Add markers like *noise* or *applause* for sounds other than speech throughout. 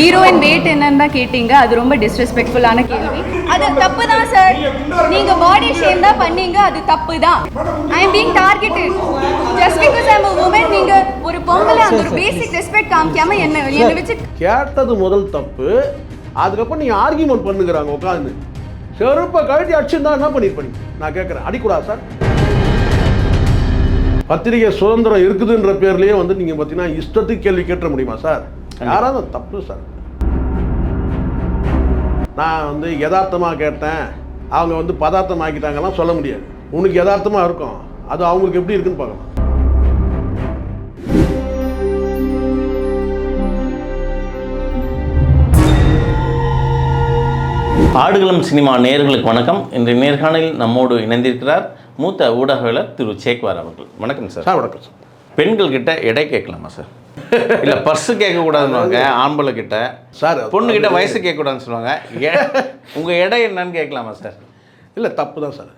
Heroine wait என்னன்னு தான் கேட்டீங்க. அது ரொம்ப டிஸ்ரெஸ்பெக்ட்ஃபுல்லான கேள்வி. அது தப்பு தான் சார் நீங்க பாடி ஷேம் தான் பண்ணீங்க. அது தப்பு தான் I am being targeted just because I am a woman நீங்க ஒரு பொங்கலை அந்த ஒரு பேசிக் ரெஸ்பெக்ட் காமிக்காம என்ன என்ன வச்சு கேட்டது முதல் தப்பு. அதுக்கப்புறம் நீங்க ஆர்கியூமெண்ட் பண்ணுங்கிறாங்க உட்காந்து செருப்பை கழட்டி அடிச்சிருந்தா என்ன பண்ணிருப்பீங்க? நான் கேட்குறேன் அடிக்கூடாது சார் பத்திரிகை சுதந்திரம் இருக்குதுன்ற பேர்லயே வந்து நீங்க பார்த்தீங்கன்னா இஷ்டத்துக்கு கேள்வி கேட்ட முடியுமா சார்? யாராவது தப்பு சார். நான் வந்து யதார்த்தமாக கேட்டேன். அவங்க வந்து பதார்த்தமாக்கிட்டாங்கலாம் சொல்ல முடியாது. உனக்கு யதார்த்தமாக இருக்கும். அது அவங்களுக்கு எப்படி இருக்குன்னு பார்க்கலாம். ஆடுகளம் சினிமா நேயர்களுக்கு வணக்கம். இன்று நேர்காணலில் நம்மோடு இணைந்திருக்கிறார் மூத்த ஊடகவியலர் திரு சேக்வார் அவர்கள். வணக்கம் சார். சார் வணக்கம் சார். பெண்கள் கிட்ட எடை கேட்கலாமா சார்? இல்ல பர்ஸ் கேட்க கூடாதுன்னு ஆம்பளை கிட்ட சார் பொண்ணு கிட்ட வயசு கேட்க கூடாதுன்னு சொல்லுவாங்க எ- *laughs* உங்க எடை என்னன்னு கேட்கலாமா சார்? இல்லை தப்பு தான் சார்.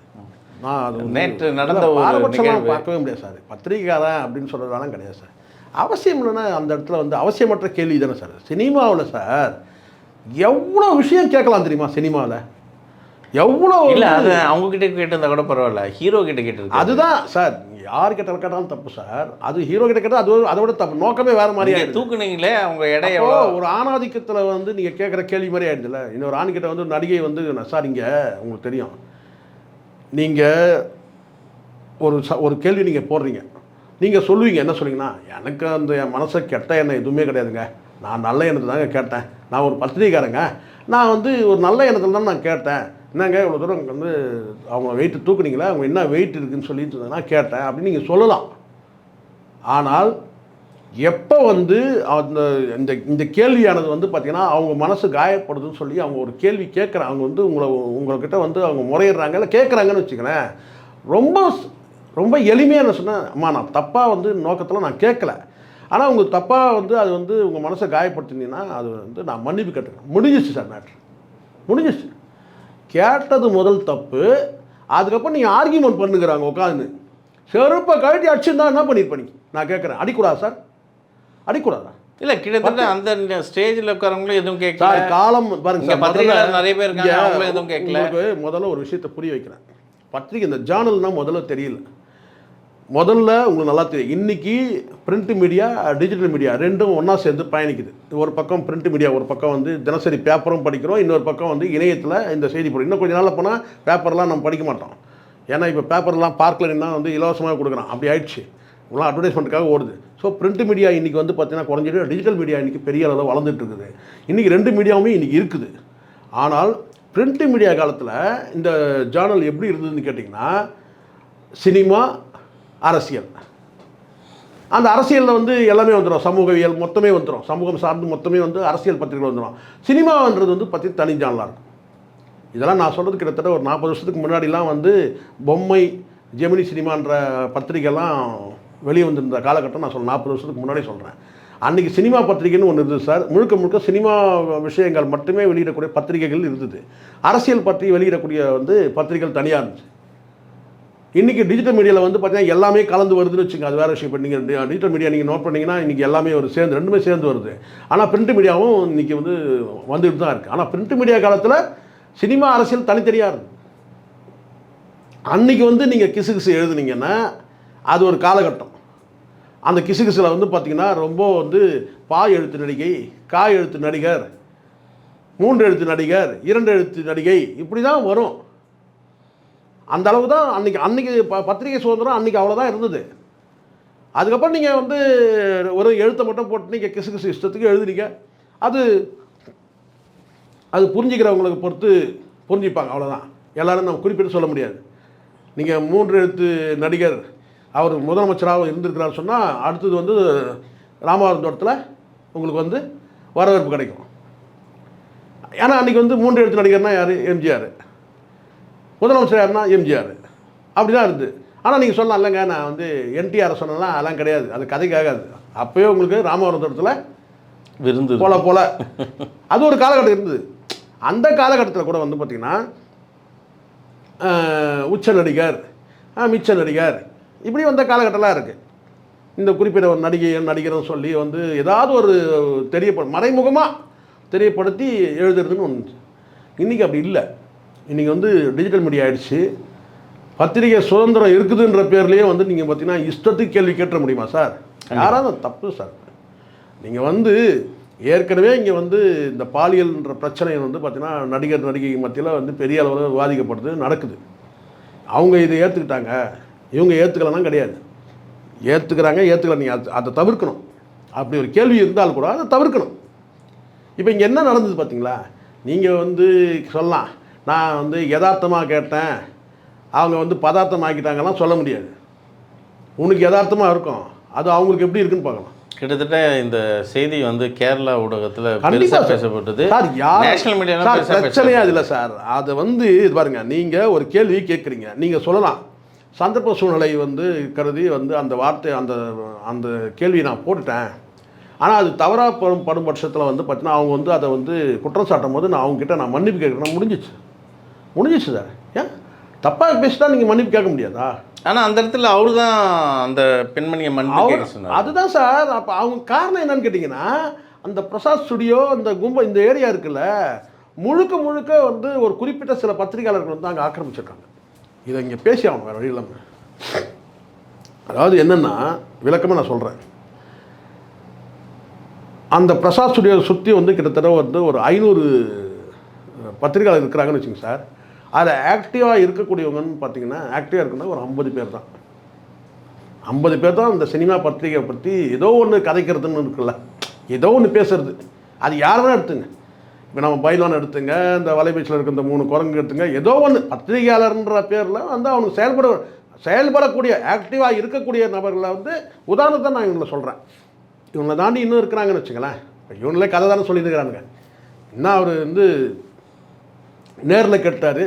நான் நேற்று நடந்த இல்ல, ஒரு பாரபட்சமா நிகழ்வு. பார்க்கவே முடியாது சார். பத்திரிகைக்காரன் அப்படின்னு சொல்கிறதாலாம் கிடையாது சார். அவசியம் இல்லைன்னா அந்த இடத்துல வந்து அவசியமற்ற கேள்வி தானே சார். சினிமாவில் சார் எவ்வளோ விஷயம் கேட்கலாம் தெரியுமா சினிமாவில்? எவ்வளோ இல்ல அது அவங்க கிட்ட கேட்டிருந்தா கூட பரவாயில்ல. ஹீரோ கிட்ட கேட்டிருக்கு அதுதான் சார் யார் கிட்ட கேட்டாலும் தப்பு சார். அது ஹீரோ கிட்ட கேட்டால் அது அதை விட தப்பு. நோக்கமே வேறு மாதிரி நீங்க ஆயிடுது. தூக்குனீங்களே அவங்க எவ்வளோ? ஒரு ஆணாதிக்கத்தில் வந்து நீங்கள் கேட்குற கேள்வி மாதிரி ஆயிடுதுல்ல. இன்னொரு ஆண்கிட்ட வந்து ஒரு நடிகை வந்து சார் இங்கே உங்களுக்கு தெரியும். நீங்கள் ஒரு ச ஒரு கேள்வி நீங்கள் போடுறீங்க. நீங்கள் சொல்லுவீங்க என்ன சொல்லுவீங்கன்னா எனக்கு அந்த என் மனசை கெட்ட எண்ணம் எதுவுமே கிடையாதுங்க. நான் நல்ல எண்ணத்தை தாங்க கேட்டேன். நான் ஒரு பத்திரிகைக்காரங்க. நான் வந்து ஒரு நல்ல எண்ணத்தில் தான் நான் கேட்டேன். என்னங்க இவ்வளோ தூரம் வந்து அவங்க வெயிட்டு தூக்குனீங்களா? அவங்க என்ன வெயிட் இருக்குன்னு சொல்லிட்டு இருந்தாங்க, நான் கேட்டேன். அப்படின்னு நீங்கள் சொல்லலாம். ஆனால் எப்போ வந்து அந்த இந்த இந்த கேள்வியானது வந்து பார்த்தீங்கன்னா அவங்க மனசு காயப்படுதுன்னு சொல்லி அவங்க ஒரு கேள்வி கேட்குறாங்க அவங்க வந்து உங்களை உங்கள்கிட்ட வந்து அவங்க முறையிடுறாங்க இல்லை கேட்குறாங்கன்னு வச்சுக்கிறேன் ரொம்ப ரொம்ப எளிமையான சொன்னேன். அம்மா நான் தப்பாக வந்து நோக்கத்தில் நான் கேட்கல ஆனால் உங்கள் தப்பாக வந்து அது வந்து உங்கள் மனசை காயப்படுத்தினீங்கன்னா அது வந்து நான் மன்னிப்பு கேட்டுக்கிறேன். முடிஞ்சிச்சு சார் மேட்ரு முடிஞ்சிச்சு கேட்டது முதல் தப்பு. அதுக்கப்புறம் நீங்கள் ஆர்கியூமெண்ட் பண்ணுங்கிறாங்க உட்காந்து செருப்பை கழட்டி அடிச்சிருந்தா என்ன பண்ணியிருப்பீங்க நான் கேட்குறேன் அடிக்கூடாது சார்? அடிக்கூடாதா? இல்ல கிட்டத்தட்ட அந்த ஸ்டேஜ்ல உட்காரவங்களும் எதுவும் கேட்கல காலம் பாருங்க பத்திரிகையாளர் நிறைய பேர் இருக்காங்க, எதுவும் கேட்கல. முதல்ல ஒரு விஷயத்தை புரிய வைக்கிறேன். பத்திரிகை இந்த ஜேர்னல்னா முதல்ல தெரியல. முதல்ல உங்களுக்கு நல்லா தெரியும். இன்றைக்கி பிரிண்ட் மீடியா டிஜிட்டல் மீடியா ரெண்டும் ஒன்றா சேர்ந்து பயணிக்குது. ஒரு பக்கம் பிரிண்ட் மீடியா ஒரு பக்கம் வந்து தினசரி பேப்பரும் படிக்கிறோம். இன்னொரு பக்கம் வந்து இணையத்தில் இந்த செய்தி படிக்கும் இன்னும் கொஞ்சம் நாளில் போனால் பேப்பர்லாம் நம்ம படிக்க மாட்டோம். ஏன்னா இப்போ பேப்பர்லாம் பார்க்கலன்னா வந்து இலவசமாக கொடுக்குறோம் அப்படி ஆயிடுச்சு. இவ்வளோ அட்வர்டைஸ்மெண்ட்டுக்காக ஓடுது. ஸோ பிரிண்ட் மீடியா இன்றைக்கி வந்து பார்த்தீங்கன்னா குறைஞ்சிட்டு டிஜிட்டல் மீடியா இன்றைக்கி பெரிய அளவில் வளர்ந்துட்டு இருக்குது. இன்றைக்கி ரெண்டு மீடியாவுமே இன்றைக்கி இருக்குது. ஆனால் பிரிண்ட் மீடியா காலத்தில் இந்த ஜேர்னல் எப்படி இருந்ததுன்னு கேட்டிங்கன்னா சினிமா அரசியல். அந்த அரசியலில் வந்து எல்லாமே வந்துடும் சமூகவியல் மொத்தமே வந்துடும் சமூகம் சார்ந்து மொத்தமே வந்து அரசியல் பத்திரிகை வந்துடும் சினிமான்றது வந்து பற்றி தனி ஜானலாக இருக்கும். இதெல்லாம் நான் சொல்கிறது கிட்டத்தட்ட ஒரு நாற்பது வருஷத்துக்கு முன்னாடிலாம் வந்து பொம்மை ஜெமினி சினிமான்ற பத்திரிகைலாம் வெளியே வந்திருந்த காலகட்டம் நான் சொல்ல நாற்பது வருஷத்துக்கு முன்னாடி சொல்கிறேன் அன்றைக்கி சினிமா பத்திரிகைன்னு ஒன்று இருந்தது சார். முழுக்க முழுக்க சினிமா விஷயங்கள் மட்டுமே வெளியிடக்கூடிய பத்திரிகைகள் இருந்தது. அரசியல் பற்றி வெளியிடக்கூடிய வந்து பத்திரிகைகள் தனியாக இருந்துச்சு. இன்றைக்கி டிஜிட்டல் மீடியாவில் வந்து பார்த்தீங்கன்னா எல்லாமே கலந்து வருதுன்னு வச்சுங்க அது வேறு விஷயம். இப்போ நீங்கள் டிஜிட்டல் மீடியா நீங்கள் நோட் பண்ணிங்கன்னா இன்றைக்கி எல்லாமே ஒரு சேர்ந்து ரெண்டுமே சேர்ந்து வருது. ஆனால் பிரிண்ட் மீடியாவும் இன்றைக்கி வந்து வந்துட்டு தான் இருக்குது ஆனால் பிரிண்ட் மீடியா காலத்தில் சினிமா அரசியல் தனித்தனியாக இருக்குது அன்றைக்கி வந்து நீங்கள் கிசு கிசு எழுதுனீங்கன்னா அது ஒரு காலகட்டம். அந்த கிசு கிசுல வந்து பார்த்தீங்கன்னா ரொம்ப வந்து பா எழுத்து நடிகை கா எழுத்து நடிகர் மூன்று எழுத்து நடிகர் இரண்டு எழுத்து நடிகை இப்படி தான் வரும். அந்த அளவு தான் அன்னைக்கு அன்னைக்கு ப பத்திரிகை சுதந்திரம் அன்னைக்கு அவ்வளோதான் இருந்தது. அதுக்கப்புறம் நீங்கள் வந்து ஒரு எழுத்தை மட்டும் போட்டு நீங்கள் கிசு கிசு இஷ்டத்துக்கு எழுதுனீங்க. அது அது புரிஞ்சுக்கிறவங்களுக்கு பொறுத்து புரிஞ்சுப்பாங்க அவ்வளோதான் எல்லோரும் நம்ம குறிப்பிட்டு சொல்ல முடியாது. நீங்கள் மூன்று எழுத்து நடிகர் அவர் முதலமைச்சராக இருந்திருக்கிறார் சொன்னால் அடுத்தது வந்து ராமநாதபுரம் தோட்டத்தில் உங்களுக்கு வந்து வரவேற்பு கிடைக்கும். ஏன்னா அன்றைக்கி வந்து மூன்று எழுத்து நடிகர்னால் யார்? எம்ஜிஆர். முதலமைச்சர் யாருன்னா எம்ஜிஆர். அப்படி தான் இருந்தது ஆனால் நீங்கள் சொல்லலாம் இல்லைங்க நான் வந்து என்டிஆர் சொன்னேன்னா அதெல்லாம் கிடையாது. அது கதைக்காகாது அப்போயே உங்களுக்கு தோட்டத்தில் விருந்து போல போல. அது ஒரு காலகட்டம் இருந்தது. அந்த காலகட்டத்தில் கூட வந்து பார்த்திங்கன்னா உச்ச நடிகர் மிச்ச நடிகர் இப்படி வந்த காலகட்டம்லாம் இருக்குது இந்த குறிப்பிட்ட ஒரு நடிகை நடிகர்னு சொல்லி வந்து ஏதாவது ஒரு தெரியப்படும் மறைமுகமாக தெரியப்படுத்தி எழுதுறதுன்னு ஒன்று இன்றைக்கி அப்படி இல்லை. இன்றைக்கி வந்து டிஜிட்டல் மீடியா ஆயிடுச்சு. பத்திரிகை சுதந்திரம் இருக்குதுன்ற பேர்லேயே வந்து நீங்கள் பார்த்தீங்கன்னா இஷ்டத்துக்கு கேள்வி கேட்ட முடியுமா சார்? யாராவது தப்பு சார். நீங்கள் வந்து ஏற்கனவே இங்கே வந்து இந்த பாலியல்ன்ற பிரச்சனை வந்து பார்த்தீங்கன்னா நடிகர் நடிகை மத்தியில் வந்து பெரிய அளவில் விவாதிக்கப்படுது நடக்குது. அவங்க இதை ஏற்றுக்கிட்டாங்க இவங்க ஏற்றுக்கலன்னா கிடையாது. ஏற்றுக்கிறாங்க ஏற்றுக்கல நீங்கள் அதை அதை தவிர்க்கணும். அப்படி ஒரு கேள்வி இருந்தால் கூட அதை தவிர்க்கணும். இப்போ இங்கே என்ன நடந்தது பார்த்தீங்களா நீங்கள் வந்து சொல்லலாம். நான் வந்து யதார்த்தமாக கேட்டேன். அவங்க வந்து பதார்த்தமாக்கிட்டாங்கலாம் சொல்ல முடியாது. உனக்கு யதார்த்தமாக இருக்கும். அது அவங்களுக்கு எப்படி இருக்குன்னு பார்க்கலாம். கிட்டத்தட்ட இந்த செய்தி வந்து கேரளா ஊடகத்துல கண்டிப்பா பெருசா சார். பேசப்பட்டது. சார் யார் நேஷனல் மீடியால சார் பெருசா பிரச்சனையே பேசப்பட்டது. அது இல்லை சார். அது வந்து இது பாருங்க நீங்க ஒரு கேள்வி கேட்குறீங்க நீங்க சொல்லலாம். சந்தர்ப்ப சூழ்நிலை வந்து கருதி வந்து அந்த வார்த்தை அந்த அந்த கேள்வியை நான் போட்டுட்டேன். ஆனால் அது தவறாக படும் படும் பட்சத்தில் வந்து பார்த்தீங்கன்னா அவங்க வந்து அதை வந்து குற்றம் சாட்டும் போது நான் அவங்ககிட்ட நான் மன்னிப்பு கேட்குறேன் முடிஞ்சிச்சு. முடிஞ்சிச்சு சார். ஏன்? தப்பாக பேசிட்டா நீங்கள் மன்னிப்பு கேட்க முடியாதா? ஆனா அந்த இடத்துல அவரு தான் அந்த பெண்மணியை மன்னிப்பு அதுதான் சார். அப்போ அவங்க காரணம் என்னன்னு கேட்டிங்கன்னா அந்த பிரசாத் ஸ்டுடியோ இந்த கும்ப இந்த ஏரியா இருக்குல்ல முழுக்க முழுக்க வந்து ஒரு குறிப்பிட்ட சில பத்திரிகையாளர்கள் வந்து அங்கே ஆக்கிரமிச்சிருக்காங்க. இதை இங்கே பேசி ஆகணும் வேறு வழி இல்லாமல் அதாவது என்னென்னா விளக்கமாக நான் சொல்கிறேன் அந்த பிரசாத் ஸ்டுடியோ சுற்றி வந்து கிட்டத்தட்ட வந்து ஒரு ஐநூறு பத்திரிகையாளர் இருக்கிறாங்கன்னு வச்சுங்க சார். அதில் ஆக்டிவாக இருக்கக்கூடியவங்கன்னு பார்த்தீங்கன்னா ஆக்டிவாக இருக்குன்னா ஒரு ஐம்பது பேர் தான். ஐம்பது பேர் தான் இந்த சினிமா பத்திரிகையை பற்றி ஏதோ ஒன்று கதைக்கிறதுன்னு இருக்குல்ல. ஏதோ ஒன்று பேசுறது. அது யார் எடுத்துங்க. இப்போ நம்ம பைலான் எடுத்துங்க இந்த வலைபீச்சில் இருக்க இந்த மூணு குரங்கு எடுத்துங்க ஏதோ ஒன்று பத்திரிகையாளர்ன்ற பேரில் வந்து அவனுக்கு செயல்பட செயல்படக்கூடிய ஆக்டிவாக இருக்கக்கூடிய நபர்களை வந்து உதாரணத்தை நான் இவங்களை சொல்கிறேன் இவங்களை தாண்டி இன்னும் இருக்கிறாங்கன்னு வச்சுங்களேன் இவங்களே கதை தானே சொல்லியிருக்கிறானுங்க இன்னும் அவர் வந்து நேரில் கேட்டார்.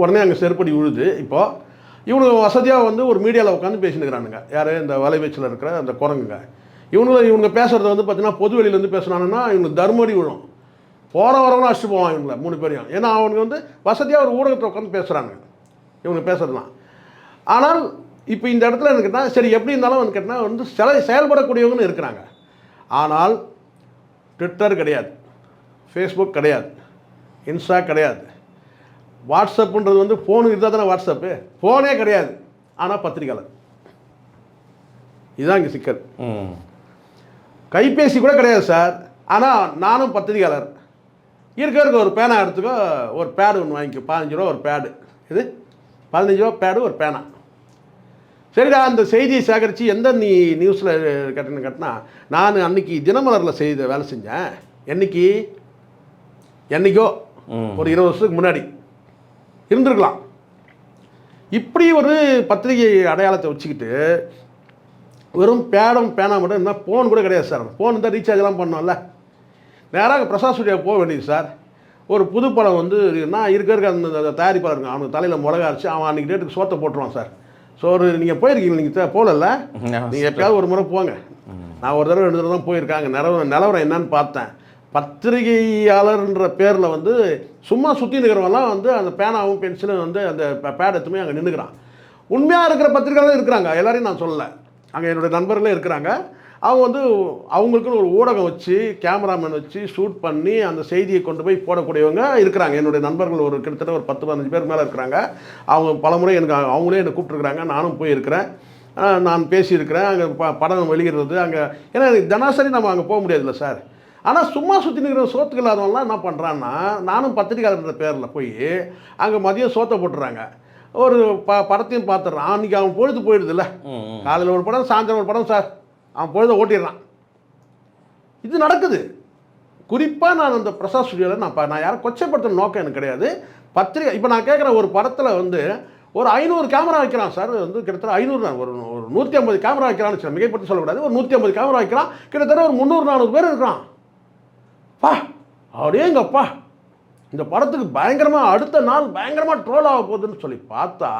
உடனே அங்கே செருப்படி விழுது. இப்போது இவனுங்க வசதியாக வந்து ஒரு மீடியாவில் உட்காந்து பேசினுக்கிறானுங்க. யார்? இந்த வலைவீச்சில் இருக்கிற அந்த குரங்குங்க. இவனுங்க இவங்க பேசுகிறத வந்து பார்த்தீங்கன்னா பொது வெளியிலேருந்து இருந்து பேசுனானுன்னா இவனுக்கு தர்மடி விழும். போகிற வரவங்களும் அடிச்சுட்டு போவான் இவங்களை மூணு பேரையும். ஏன்னா அவனுங்க வந்து வசதியாக ஒரு ஊடகத்தை உட்காந்து பேசுகிறாங்க இவங்க பேசுகிறதுலாம் ஆனால் இப்போ இந்த இடத்துல எனக்கு கேட்டால் சரி எப்படி இருந்தாலும் வந்து கேட்டால் வந்து சில செயல்படக்கூடியவங்கன்னு இருக்கிறாங்க. ஆனால் ட்விட்டர் கிடையாது. ஃபேஸ்புக் கிடையாது. இன்ஸ்டா கிடையாது. வாட்ஸ்அப்புன்றது வந்து ஃபோனு இருந்தால் தானே வாட்ஸ்அப்பு? ஃபோனே கிடையாது. ஆனால் பத்திரிக்கையாளர் இதுதான் இங்கே சிக்கல். கைபேசி கூட கிடையாது சார். ஆனால் நானும் பத்திரிகையாளர். இருக்க இருக்க ஒரு பேனா எடுத்துக்கோ ஒரு பேடு ஒன்று வாங்கிக்கோ. பதினஞ்சு ரூபா ஒரு பேடு இது? பதினஞ்சு ரூபா பேடு ஒரு பேனா. சரிடா அந்த செய்தியை சேகரித்து எந்த நீ நியூஸில் கட்டின கட்டினா நான் அன்னைக்கு தினமலரில் செய்த வேலை செஞ்சேன். என்னைக்கு? ம். ஒரு இருபது வருஷத்துக்கு முன்னாடி. இருந்திருக்கலாம். இப்படி ஒரு பத்திரிகை அடையாளத்தை வச்சுக்கிட்டு வெறும் பேடம் பேனா மட்டும் இருந்தால் ஃபோன் கூட கிடையாது சார். ஃபோன் இருந்தால் ரீசார்ஜ்லாம் பண்ணோம்ல. நேராக பிரசாத் ஸ்டுடியோ போக வேண்டியது சார். ஒரு புது படம் வந்து நான் இருக்க இருக்க அந்த அந்த தயாரிப்பாளர் இருக்கான். அவனுக்கு தலையில் மிளகா அரைச்சு அவன் அன்றைக்கி டேட்டுக்கு சோத்தை போட்டுருவான் சார். சோறு நீங்கள் போயிருக்கீங்க நீங்கள் போகலல்ல? நீங்கள் எப்பயாவது ஒரு முறை போங்க. நான் ஒரு தடவை ரெண்டு தடவை தான் போயிருக்காங்க நிலவரம் நிலவரம் என்னன்னு பார்த்தேன். பத்திரிகையாளர்ன்ற பேரில் வந்து சும்மா சுற்றி நிற்கிறவங்கலாம் வந்து அந்த பேனாவும் பென்சிலும் வந்து அந்த பேட் எடுத்துமே அங்கே நின்றுக்கிறான் உண்மையாக இருக்கிற பத்திரிகையாளர் இருக்கிறாங்க. எல்லாரையும் நான் சொல்லலை. அங்கே என்னுடைய நண்பர்களே இருக்கிறாங்க. அவங்க வந்து அவங்களுக்குன்னு ஒரு ஊடகம் வச்சு கேமராமேன் வச்சு ஷூட் பண்ணி அந்த செய்தியை கொண்டு போய் போடக்கூடியவங்க இருக்கிறாங்க. என்னுடைய நண்பர்கள் ஒரு கிட்டத்தட்ட ஒரு பத்து பதினஞ்சு பேர் மேலே இருக்கிறாங்க. அவங்க பலமுறை எனக்கு அவங்களே என்னை கூப்பிட்ருக்குறாங்க நானும் போயிருக்கிறேன். நான் பேசியிருக்கிறேன். அங்கே ப படம் வெளியிடுறது அங்கே ஏன்னா தினசரி நம்ம அங்கே போக முடியாதுல்ல சார். ஆனால் சும்மா சுற்றி நிற்கிற சோத்துக்கு இல்லாதவங்களாம் என்ன பண்ணுறான்னா நானும் பத்திரிக்கையாளர்ன்ற பேரில் போய் அங்கே மதியம் சோத்தை போட்டுறாங்க. ஒரு ப படத்தையும் பார்த்துட்றான் அன்றைக்கி அவன் பொழுது போயிடுதுல்ல. காலையில் ஒரு படம் சாயந்தரம் ஒரு படம் சார். அவன் பொழுத ஓட்டிடுறான். இது நடக்குது. குறிப்பாக நான் அந்த பிரசாத் ஸ்டுடியோவில் நான் நான் யாரும் கொச்சைப்படுத்துற நோக்கம் எனக்கு கிடையாது. பத்திரிகை இப்போ நான் கேட்குற ஒரு படத்தில் வந்து ஒரு ஐநூறு கேமரா வைக்கிறான் சார். வந்து கிட்டத்தட்ட ஐநூறு ஒரு ஒரு நூற்றி ஐம்பது கேமரா வைக்கிறான்னு. மிகைப்படுத்தி சொல்லக்கூடாது. ஒரு நூற்றி ஐம்பது கேமரா வைக்கிறான். கிட்டத்தட்ட ஒரு முந்நூறு நானூறு பேர் இருக்கிறான். பா அப்படியேங்கப்பா இந்த படத்துக்கு பயங்கரமாக அடுத்த நாள் பயங்கரமாக ட்ரோல் ஆக போகுதுன்னு சொல்லி பார்த்தா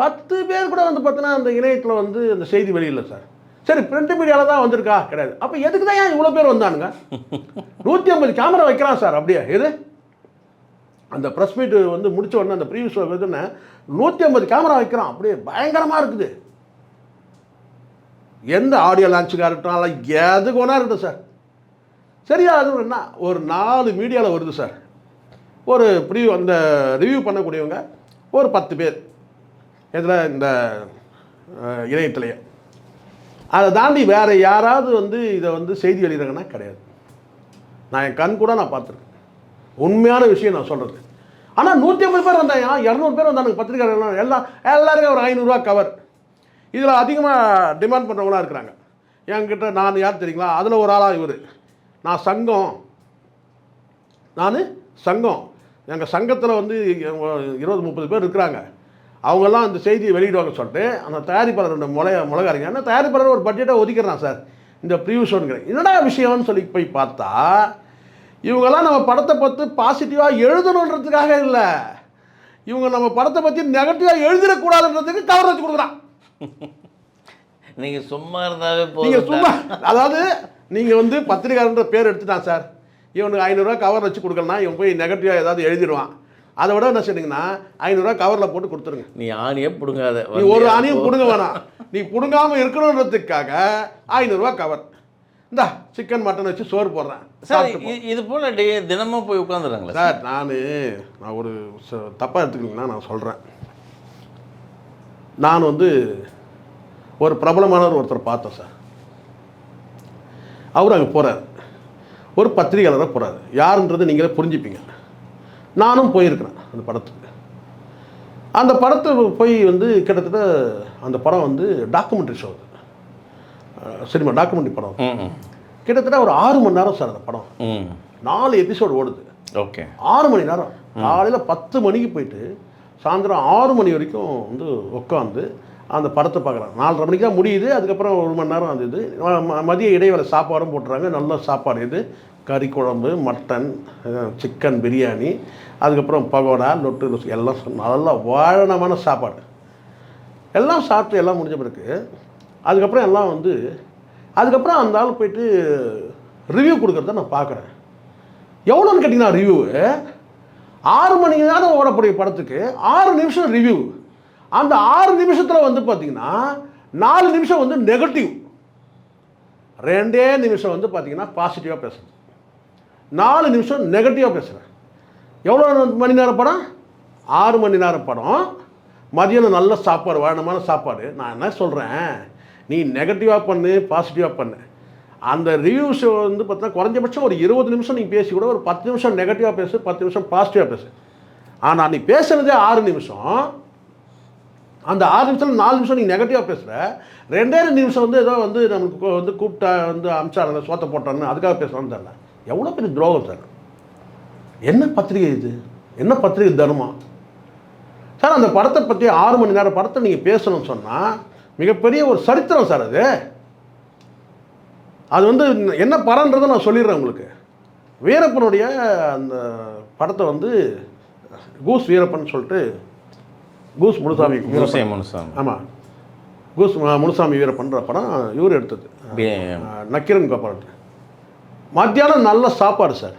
பத்து பேர் கூட வந்து பார்த்தீங்கன்னா அந்த இணையத்தில் வந்து அந்த செய்தி வெளியில சார். சரி பிரிண்ட் மீடியாவில் தான் வந்திருக்கா? கிடையாது. அப்போ எதுக்கு தான் ஏன் இவ்வளோ பேர் வந்தானுங்க? நூற்றி ஐம்பது கேமரா வைக்கிறான் சார் அப்படியே? எது? அந்த ப்ரெஸ் மீட் வந்து முடிச்ச உடனே அந்த ப்ரீவியஸ் எதுன்னு நூற்றி ஐம்பது கேமரா வைக்கிறான். அப்படியே பயங்கரமாக இருக்குது. எந்த ஆடியோ லான்ச்சுக்காக இருக்கட்டும் அல்ல எதுக்கு ஒன்றா இருக்கட்டும் சார். சரியா அது என்ன ஒரு நாலு மீடியாவில் வருது சார் ஒரு ப்ரிவ்யூ அந்த ரிவ்யூ பண்ணக்கூடியவங்க ஒரு பத்து பேர். இதில் இந்த இணையத்திலேயே. அதை தாண்டி வேறு யாராவது வந்து இதை வந்து செய்தி வெளியிடுறாங்கன்னா கிடையாது. நான் என் கண் கூட நான் பார்த்துருக்கேன். உண்மையான விஷயம் நான் சொல்கிறது ஆனால் நூற்றி ஐம்பது பேர் வந்தாங்க இரநூறு பேர் வந்தாங்க பத்திரிக்கையாளர்கள் எல்லாம் எல்லாருக்கும் ஒரு ஐநூறுரூவா கவர் இதில் அதிகமாக டிமாண்ட் பண்ணுறவங்களாம் இருக்கிறாங்க. என்கிட்ட நான் யார் தெரியுங்களா? அதில் ஒரு ஆளாக இவர். நான் சங்கம். நான் சங்கம். எங்கள் சங்கத்தில் வந்து இருபது முப்பது பேர் இருக்கிறாங்க. அவங்கெல்லாம் அந்த செய்தியை வெளியிடுவாங்க சொல்லிட்டு அந்த தயாரிப்பாளர் ரெண்டு முளைய முளகாரிங்க அந்த தயாரிப்பாளர் ஒரு பட்ஜெட்டை ஒதுக்கிறான் சார். இந்த ப்ரிவியூ என்னடா விஷயம்னு சொல்லி போய் பார்த்தா இவங்கெல்லாம் நம்ம படத்தை பற்றி பாசிட்டிவாக எழுதணுன்றதுக்காக இல்லை. இவங்க நம்ம படத்தை பற்றி நெகட்டிவாக எழுதிடக்கூடாதுன்றதுக்கு கவர் வச்சு கொடுக்குறான். *laughs* நீங்க சும்மா இருந்தாவே நீங்க போதும் சும்மா அதாவது நீங்க வந்து பத்திரிகாரன்ற பேர் எடுத்துட்டான் சார் இவனுக்கு ஐநூறுரூவா கவர் வச்சு கொடுக்கலாம் இவன் போய் நெகட்டிவாக ஏதாவது எழுதிடுவான். அதை விட என்ன சொன்னீங்கன்னா ஐநூறுரூவா கவரில் போட்டு கொடுத்துருங்க. நீ ஆணியே பிடுங்காத. நீ ஒரு அணியும் பிடுங்க வேணாம். நீ பிடுங்காம இருக்கணுன்றதுக்காக ஐநூறுரூவா கவர் இந்தா சிக்கன் மட்டன் வச்சு சோறு போடுறேன். சார் இது போல டே தினமும் போய் உட்காந்துறாங்களா சார்? நான் நான் ஒரு தப்பாக எடுத்துக்கிட்டீங்கன்னா நான் சொல்கிறேன் நான் வந்து ஒரு பிரபலமானவர் ஒருத்தர் பார்த்தேன் சார். அவர் அங்கே போகிறார் ஒரு பத்திரிகையாளராக போகிறாரு யாருன்றது நீங்களே புரிஞ்சுப்பீங்க. நானும் போயிருக்கிறேன் அந்த படத்துக்கு. அந்த படத்தை போய் வந்து கிட்டத்தட்ட அந்த படம் வந்து டாக்குமெண்ட்ரி ஷோ சினிமா டாக்குமெண்ட்ரி படம். கிட்டத்தட்ட ஒரு ஆறு மணி நேரம் சார் அந்த படம். நாலு எபிசோடு ஓடுது. ஓகே. ஆறு மணி நேரம். காலையில் பத்து மணிக்கு போயிட்டு சாயந்தரம் ஆறு மணி வரைக்கும் வந்து உட்காந்து அந்த படத்தை பார்க்குறாங்க நாலரை மணிக்கு தான் முடியுது அதுக்கப்புறம் ஒரு மணி நேரம் அது இது ம- மதிய இடைவேளை சாப்பாடும் போட்டுறாங்க. நல்ல சாப்பாடு இது கறி குழம்பு மட்டன் சிக்கன் பிரியாணி அதுக்கப்புறம் பகோடா லொட்டு லொசு எல்லாம் நல்லா வாழனமான சாப்பாடு. எல்லாம் சாப்பிட்டு எல்லாம் முடிஞ்ச பிறகு அதுக்கப்புறம் எல்லாம் வந்து அதுக்கப்புறம் அந்த ஆள் போயிட்டு ரிவ்யூ கொடுக்குறத நான் பார்க்குறேன். எவ்வளோன்னு கேட்டிங்கன்னா ரிவ்யூ ஆறு மணிக்கு நேரம் ஓடக்கூடிய படத்துக்கு ஆறு நிமிஷம் ரிவ்யூ அந்த ஆறு நிமிஷத்தில் வந்து பார்த்தீங்கன்னா நாலு நிமிஷம் வந்து நெகட்டிவ் ரெண்டே நிமிஷம் வந்து பார்த்தீங்கன்னா பாசிட்டிவாக பேசுகிறேன் நாலு நிமிஷம் நெகட்டிவாக பேசுகிறேன் எவ்வளோ மணி நேரம் படம்? ஆறு மணி நேரம் படம். மதியானம் நல்ல சாப்பாடு வாழனமான சாப்பாடு. நான் என்ன சொல்கிறேன் நீ நெகட்டிவாக பண்ணு பாசிட்டிவாக பண்ணு. அந்த ரிவ்யூஸ் வந்து பார்த்தீங்கன்னா குறைஞ்சபட்சம் ஒரு இருபது நிமிஷம் நீ பேசி கூட ஒரு பத்து நிமிஷம் நெகட்டிவாக பேசு பத்து நிமிஷம் பாசிட்டிவாக பேசு. ஆனால் நீ பேசுனதே ஆறு நிமிஷம். அந்த ஆறு நிமிஷம் நாலு நிமிஷம் நீங்கள் நெகட்டிவாக பேசுகிற ரெண்டே ரெண்டு நிமிஷம் வந்து ஏதோ வந்து நமக்கு வந்து கூப்பிட்டா வந்து அமிச்சாருங்க சோத்த போட்டான்னு அதுக்காக பேசுகிறான்னு தெரில எவ்வளோ பெரிய துரோகம் சார். என்ன பத்திரிகை இது? என்ன பத்திரிகை தர்மம்? சார் அந்த படத்தை பற்றி ஆறு மணி நேரம் படத்தை நீங்கள் பேசணும்னு சொன்னால் மிகப்பெரிய ஒரு சரித்திரம் சார் அது. அது வந்து என்ன படன்றதை நான் சொல்லிடுறேன் உங்களுக்கு. வீரப்பனுடைய அந்த படத்தை வந்து கூஸ் வீரப்பன் சொல்லிட்டு கூஸ் முனுசாமி முனுசே முனுசாமி. ஆமாம் கூஸ் முனுசாமி வீரப்பன்ற படம் இவர் எடுத்தது. நக்கீரன் கோபால் மத்தியானம் நல்ல சாப்பாடு சார்.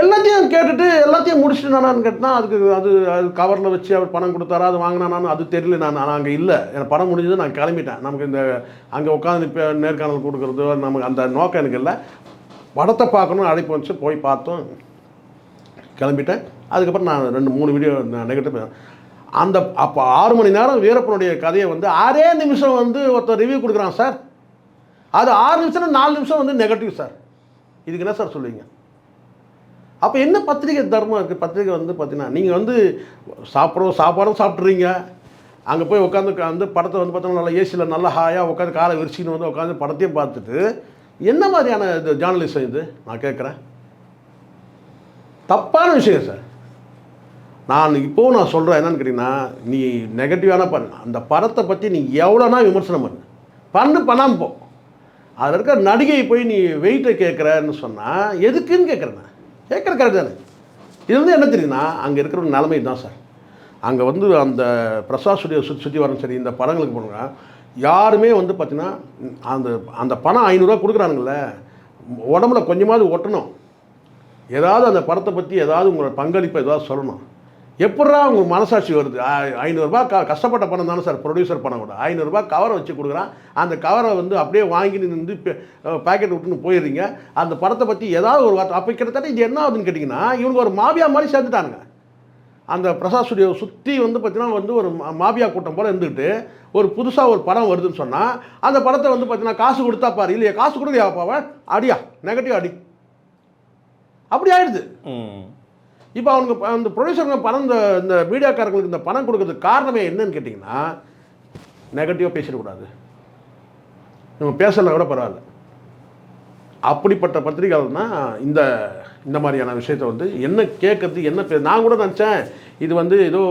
எல்லாத்தையும் கேட்டுட்டு எல்லாத்தையும் முடிச்சுட்டு நானான்னு கேட்டால் அதுக்கு அது அது கவரில் வச்சு அவர் பணம் கொடுத்தாரா அது வாங்கினானு அது தெரியல நான் நான் அங்கே இல்லை. எனக்கு படம் முடிஞ்சது நான் கிளம்பிட்டேன். நமக்கு இந்த அங்கே உட்காந்து இப்போ நேர்காணல் கொடுக்குறது நமக்கு அந்த நோக்கம் எனக்கு இல்லை. படத்தை பார்க்கணும் அழைப்பு வச்சு போய் பார்த்தோம். கிளம்பிட்டேன். அதுக்கப்புறம் நான் ரெண்டு மூணு வீடியோ நெகட்டிவ் அந்த அப்போ ஆறு மணி நேரம் வீரப்பனுடைய கதையை வந்து ஆறே நிமிஷம் வந்து ஒருத்தர் ரிவ்யூ கொடுக்குறான் சார் அது ஆறு நிமிஷம் நாலு நிமிஷம் வந்து நெகட்டிவ் சார் இதுக்கு என்ன சார் சொல்லுவீங்க? அப்போ என்ன பத்திரிகை தர்மம் இருக்குது பத்திரிகை வந்து பார்த்தீங்கன்னா நீங்கள் வந்து சாப்பிட்றோம் சாப்பாடும் சாப்பிட்றீங்க அங்கே போய் உட்காந்து வந்து படத்தை வந்து பார்த்தோம்னா நல்லா ஏசியில் நல்லா ஹாயாக உட்காந்து காலை விரிச்சின்னு வந்து உட்காந்து படத்தையும் பார்த்துட்டு என்ன மாதிரியான இது ஜேர்னலிசம் இது? நான் கேட்குறேன். தப்பான விஷயம் சார் நான் இப்போவும் நான் சொல்கிறேன் என்னென்னு கேட்டிங்கன்னா நீ நெகட்டிவான பண்ண. அந்த படத்தை பற்றி நீ எவ்வளோனா விமர்சனம் பண்ணு. பண்ணு பண்ணாமல் போ. அதில் இருக்க நடிகை போய் நீ வெயிட்டை கேட்குறன்னு சொன்னால் எதுக்குன்னு கேட்குறேன் கேட்குற கரெக்ட் தானே. இது வந்து என்ன தெரியுதுன்னா அங்கே இருக்கிற ஒரு நிலைமை தான் சார். அங்கே வந்து அந்த பிரசாத் ஸ்டுடியோ சுற்றி சுற்றி வரணும் சரி இந்த படங்களுக்கு போனாங்க யாருமே வந்து பார்த்திங்கன்னா அந்த அந்த பணம் ஐநூறுரூவா கொடுக்குறானுங்களே உடம்புல கொஞ்சமாவது ஒட்டணும். ஏதாவது அந்த படத்தை பற்றி ஏதாவது உங்களோட பங்களிப்பை ஏதாவது சொல்லணும். எப்படா அவங்க மனசாட்சி வருது? ஐநூறுரூபா க கஷ்டப்பட்ட பணம் தானே சார் ப்ரொடியூசர் பணம் கூட. ஐநூறுரூபா கவரை வச்சு கொடுக்குறான். அந்த கவரை வந்து அப்படியே வாங்கி நின்று பேக்கெட் விட்டுன்னு போயிடுறீங்க. அந்த படத்தை பற்றி ஏதாவது ஒரு வார்த்தை. அப்போ கிட்டத்தட்ட இது என்ன ஆகுதுன்னு கேட்டிங்கன்னா இவங்க ஒரு மாபியா மாதிரி சேர்ந்துட்டானுங்க. அந்த பிரசாத் ஸ்டுடியோ சுற்றி வந்து பார்த்தீங்கன்னா வந்து ஒரு மா- மாபியா கூட்டம் போல் இருந்துக்கிட்டு ஒரு புதுசாக ஒரு படம் வருதுன்னு சொன்னால் அந்த படத்தை வந்து பார்த்தீங்கன்னா காசு கொடுத்தா பாரு. இல்லையா காசு கொடுக்கலையா அப்பாவா அடியா நெகட்டிவ் அடி. அப்படி ஆயிடுது. இப்போ அவங்க அந்த ப்ரொடியூசருங்க பணம் இந்த இந்த மீடியாக்காரங்களுக்கு இந்த பணம் கொடுக்கறதுக்கு காரணமே என்னன்னு கேட்டிங்கன்னா நெகட்டிவாக பேசிடக்கூடாது. நம்ம பேசலாம் கூட பரவாயில்ல. அப்படிப்பட்ட பத்திரிகைகள் தான் இந்த இந்த மாதிரியான விஷயத்தை வந்து என்ன கேட்கறது என்ன பே நான் கூட நினச்சேன் இது வந்து ஏதோ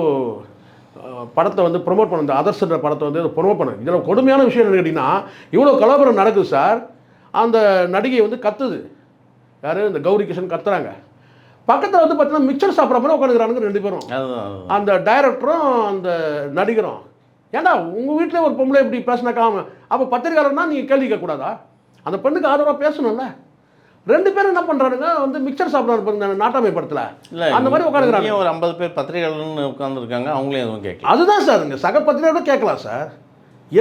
படத்தை வந்து ப்ரொமோட் பண்ண இந்த அதர்ஸ்ன்ற படத்தை வந்து ப்ரொமோட் பண்ண. இதில் கொடுமையான விஷயம் என்ன கேட்டிங்கன்னா இவ்வளோ கலாபுரம் நடக்குது சார் அந்த நடிகை வந்து கத்துது. யார்? இந்த கௌரி கிஷன் கத்துறாங்க. பக்கத்தில் வந்து பார்த்தீங்கன்னா மிக்சர் சாப்பிட்ற மாதிரி உட்காந்துக்கிறானுங்க ரெண்டு பேரும். அந்த டைரக்டரும் அந்த நடிகரும். ஏன்டா உங்கள் வீட்டில் ஒரு பொம்பளை இப்படி பேசினாக்கா அப்போ பத்திரிக்கையாளர்னா நீங்கள் கேள்வி கேட்கக்கூடாதா? அந்த பெண்ணுக்கு ஆதரவாக பேசணும்ல. ரெண்டு பேரும் என்ன பண்ணுறானுங்க வந்து மிக்சர் சாப்பிட்றாரு பாருங்க நாட்டாமை படத்தில். இல்ல அந்த மாதிரி உட்காந்துக்கிறாங்க. ஒரு ஐம்பது பேர் பத்திரிகையாளர்னு உட்காந்துருக்காங்க அவங்களே எதுவும் கேட்கல. அதுதான் சார் இங்கே சக பத்திரிகையோட கேட்கலாம் சார்.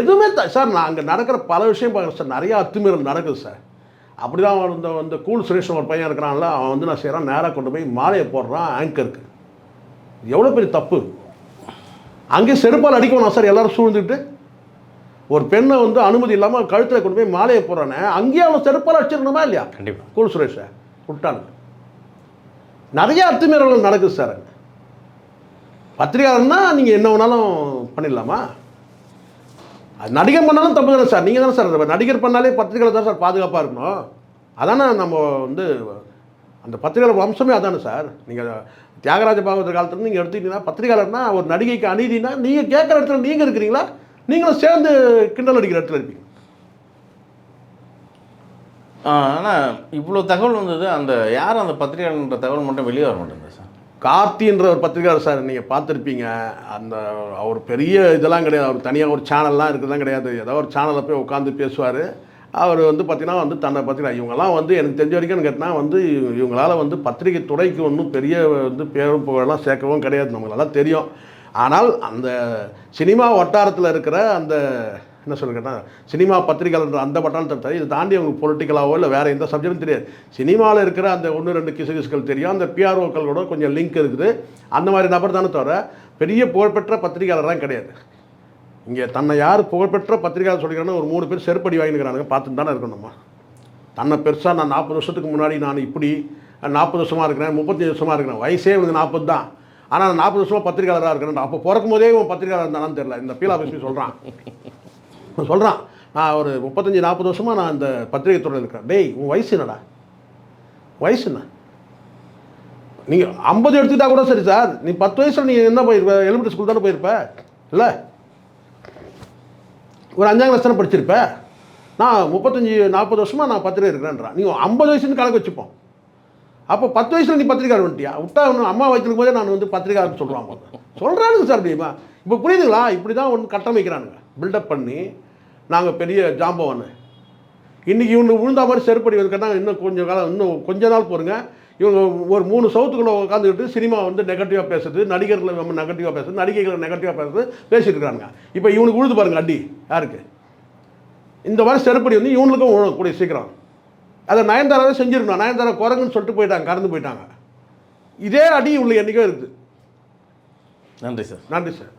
எதுவுமே சார் நான் அங்கே நடக்கிற பல விஷயம் பார்க்குறேன் சார் நிறைய அத்துமீறல் நடக்குது சார். அப்படி தான் இந்த இந்த கூல் சுரேஷ் ஒரு பையன் இருக்கிறான்ல அவன் வந்து நான் செய்கிறான் நேராக கொண்டு போய் மாலையை போடுறான் ஆங்கருக்கு எவ்வளோ பெரிய தப்பு? அங்கே செருப்பால் அடிக்கணும் சார் எல்லாரும் சூழ்ந்துட்டு ஒரு பெண்ணை வந்து அனுமதி இல்லாமல் கழுத்தில் கொண்டு போய் மாலையை போடுறானே அங்கேயே அவன் செருப்பால் அடிச்சிருக்கணுமா இல்லையா? கண்டிப்பா. கூல் சுரேஷை விட்டானுங்க நிறைய அத்துமீறல்கள் நடக்குது சார் அங்க. பத்திரிகையாளர்னா நீங்கள் என்ன வேணாலும் பண்ணிடலாமா? அது நடிகர் பண்ணாலும் தப்பு தானே சார். நீங்கள் தானே சார் நடிகர் பண்ணாலே பத்திரிகையில் தான் சார் பாதுகாப்பாக இருக்கணும். அதானே நம்ம வந்து அந்த பத்திரிகையாளர் வம்சமே அதானே சார். நீங்கள் தியாகராஜ பாகவதர் காலத்துல நீங்கள் எடுத்துக்கிட்டீங்கன்னா பத்திரிகையாளர்னா ஒரு நடிகைக்கு அநீதினா நீங்கள் கேட்குற இடத்துல நீங்கள் இருக்கிறீங்களா? நீங்களும் சேர்ந்து கிண்டல் அடிக்கிற இடத்துல இருப்பீங்க. ஆனால் இவ்வளோ தகவல் வந்தது அந்த யார் அந்த பத்திரிகையாளர்ன்ற தகவல் மட்டும் வெளியே வர மாட்டேங்குது சார். கார்த்தின்ற ஒரு பத்திரிகையாளர் சார் நீங்கள் பார்த்துருப்பீங்க. அந்த அவர் பெரிய இதெல்லாம் கிடையாது. அவர் தனியாக ஒரு சேனல்லாம் இருக்குதுலாம் கிடையாது. ஏதோ ஒரு சேனலில் போய் உட்காந்து பேசுவார். அவர் வந்து பார்த்திங்கன்னா வந்து தன்னை பத்திரிகை இவங்கெல்லாம் வந்து எனக்கு தெரிஞ்ச வரைக்கும் கேட்டால் வந்து இவங்களால் வந்து பத்திரிகை துறைக்கு ஒன்றும் பெரிய வந்து பேரும் புகழெல்லாம் சேர்க்கவும் கிடையாது. நம்மளெல்லாம் தெரியும். ஆனால் அந்த சினிமா வட்டாரத்தில் இருக்கிற அந்த என்ன சொல்லுங்கன்னா சினிமா பத்திரிகையாளர் அந்த வட்டாரத்தை தவிர இதை தாண்டி அவங்க பொலிட்டிக்கலாவோ இல்லை வேறு எந்த சப்ஜெக்டும் தெரியாது. சினிமாவில் இருக்கிற அந்த ஒன்று ரெண்டு கிசுகிசுகள் தெரியும். அந்த பிஆர்ஓக்கள் கூட கொஞ்சம் லிங்க் இருக்குது. அந்த மாதிரி நபர் தானே தவிர பெரிய புகழ்பெற்ற பத்திரிகையாளர்லாம் கிடையாது. இங்கே தன்னை யார் புகழ்பெற்ற பத்திரிகையாளர் சொல்லிக்கிறான்னு ஒரு மூணு பேர் செருப்படி வாங்கினுக்கிறானுங்க. பார்த்துட்டு தானே இருக்கணுமா தன்னை பெருசாக நான் நாற்பது வருஷத்துக்கு முன்னாடி நான் இப்படி நாற்பது வருஷமாக இருக்கிறேன் முப்பத்தஞ்சு வருஷமாக இருக்கிறேன். வயசே இவனுக்கு நாற்பது தான். ஆனால் நான் நாற்பது வருஷமாக பத்திரிகையாளராக இருக்கிறேன். அப்போ பிறக்கும் போதே இவன் பத்திரிகையாளர் இருந்தானான்னு தெரியல. இந்த பீலா பேசி சொல்கிறான் சொல்கிறான் நான் ஒரு முப்பத்தஞ்சு நாற்பது வருஷமாக நான் இந்த பத்திரிகை துறையில் இருக்கிறேன். டேய் உன் வயசு என்னடா? வயசு என்ன? நீங்கள் ஐம்பது எடுத்துக்கிட்டா கூட சரி சார். நீ பத்து வயசில் நீ என்ன போயிருப்ப எலிமெண்ட்ரி ஸ்கூல் தானே போயிருப்ப? இல்லை? ஒரு அஞ்சாம் கிளாஸ் தானே படிச்சிருப்ப? நான் முப்பத்தஞ்சு நாற்பது வருஷமாக நான் பத்திரிகை இருக்கிறேன்றான். நீங்கள் ஐம்பது வயசுன்னு கணக்கு வச்சுப்போம். அப்போ பத்து வயசில் நீ பத்திரிக்கை வந்துட்டியா விட்டா ஒன்று அம்மா வயிற்றுக்கும் போதே நான் வந்து பத்திரிக்கை சொல்கிறான் சொல்கிறானுங்க சார் அப்படிமா இப்போ புரியுதுங்களா? இப்படி தான் ஒன்று கட்டமைக்கிறானுங்க பில்டப் பண்ணி நாங்கள் பெரிய ஜாம்பவன். இன்றைக்கி இவங்க விழுந்தா மாதிரி செருப்படி வந்துக்கிட்டா இன்னும் கொஞ்சம் காலம் இன்னும் கொஞ்ச நாள் போருங்க. இவங்க ஒரு மூணு சவுத்துக்குள்ளே உட்காந்துக்கிட்டு சினிமா வந்து நெகட்டிவாக பேசுறது நடிகர்களை நம்ம நெகட்டிவாக பேசுறது நடிகைகளை நெகட்டிவாக பேசுறது பேசிட்டு இப்போ இவனுக்கு உழுது பாருங்க அடி யாருக்கு? இந்த மாதிரி செருப்படி வந்து இவனுக்கும் விழும் கூடிய சீக்கிரம். அதை நயன்தாராவே செஞ்சிருக்கணும். நயன்தாரா குரங்குன்னு சொல்லிட்டு போயிட்டாங்க கறந்து போயிட்டாங்க. இதே அடி இவங்களுக்கு என்றைக்கோ இருக்குது நன்றி சார். நன்றி சார்.